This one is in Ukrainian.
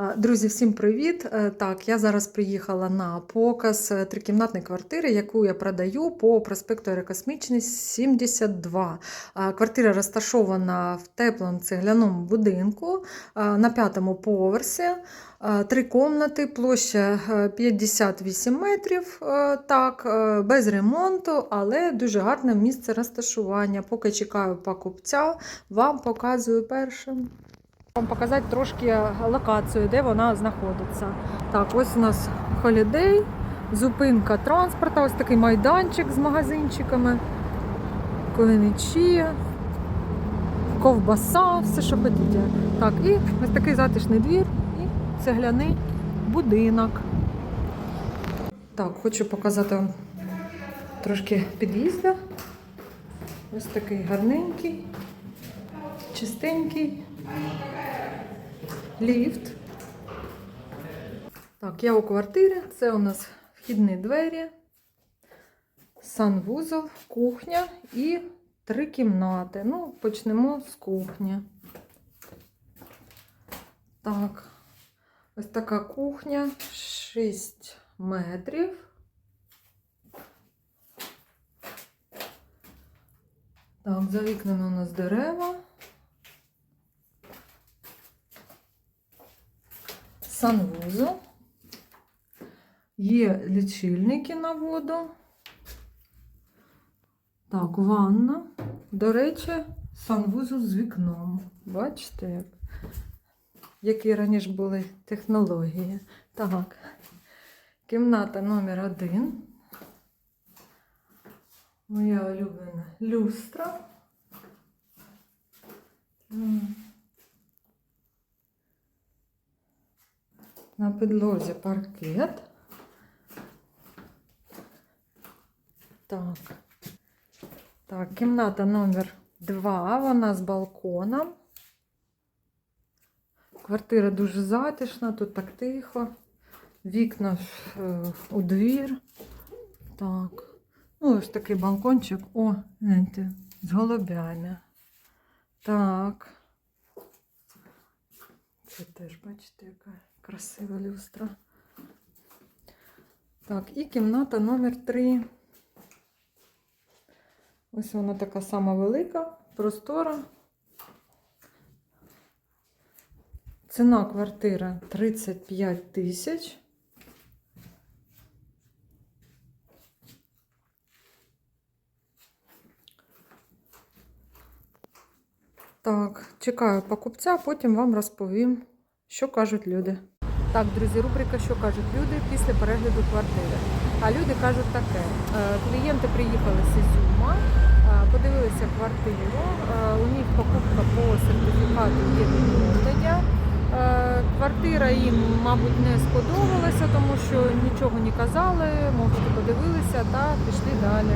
А, Друзі, всім привіт! Е, Так, я зараз приїхала на показ е, трикімнатної квартири, яку я продаю по проспекту Аерокосмічний 72. Квартира розташована в теплому цегляному будинку на п'ятому поверсі. Три комнати, площа е, 58 метрів, е, так, е, без ремонту, але дуже гарне місце розташування. Поки чекаю покупця, вам показую першим. Вам показати трошки локацію, де вона знаходиться. Так, ось у нас холідей, зупинка транспорту, ось такий майданчик з магазинчиками, ковеничі, ковбаса, все, що хотіте. Так, і ось такий затишний двір і цегляний будинок. Так, хочу показати вам трошки під'їзду. Ось такий гарненький, чистенький. Ліфт. Так, я у квартирі. Це у нас вхідні двері, санвузол, кухня і три кімнати. Ну, почнемо з кухні. Так, ось така кухня 6 метрів. Так, за вікнами у нас дерева. Санвузол. Є лічильники на воду. Так, ванна. До речі, санвузол з вікном. Бачите, як? які раніше були технології. Так. Кімната номер один. Моя улюблена люстра. На підлозі паркет. Так. Так, кімната номер 2, вона з балконом. Квартира дуже затишна, тут так тихо. Вікна е, у двір. Так. Ну, ось такий балкончик. О, гляньте, з голубями. Так. Це теж, бачите, яка красива люстра. Так, і кімната номер 3. Ось вона така сама велика, простора. Ціна квартири 35 тисяч. Так, чекаю покупця, потім вам розповім, що кажуть люди. Так, друзі, рубрика Що кажуть люди після перегляду квартири. А люди кажуть таке: е, клієнти приїхали з Ізюма, е, подивилися квартиру, е, у них покупка по сертифікату є відновлення. Квартира їм, мабуть, не сподобалася, тому що нічого не казали, мовчки подивилися та пішли далі.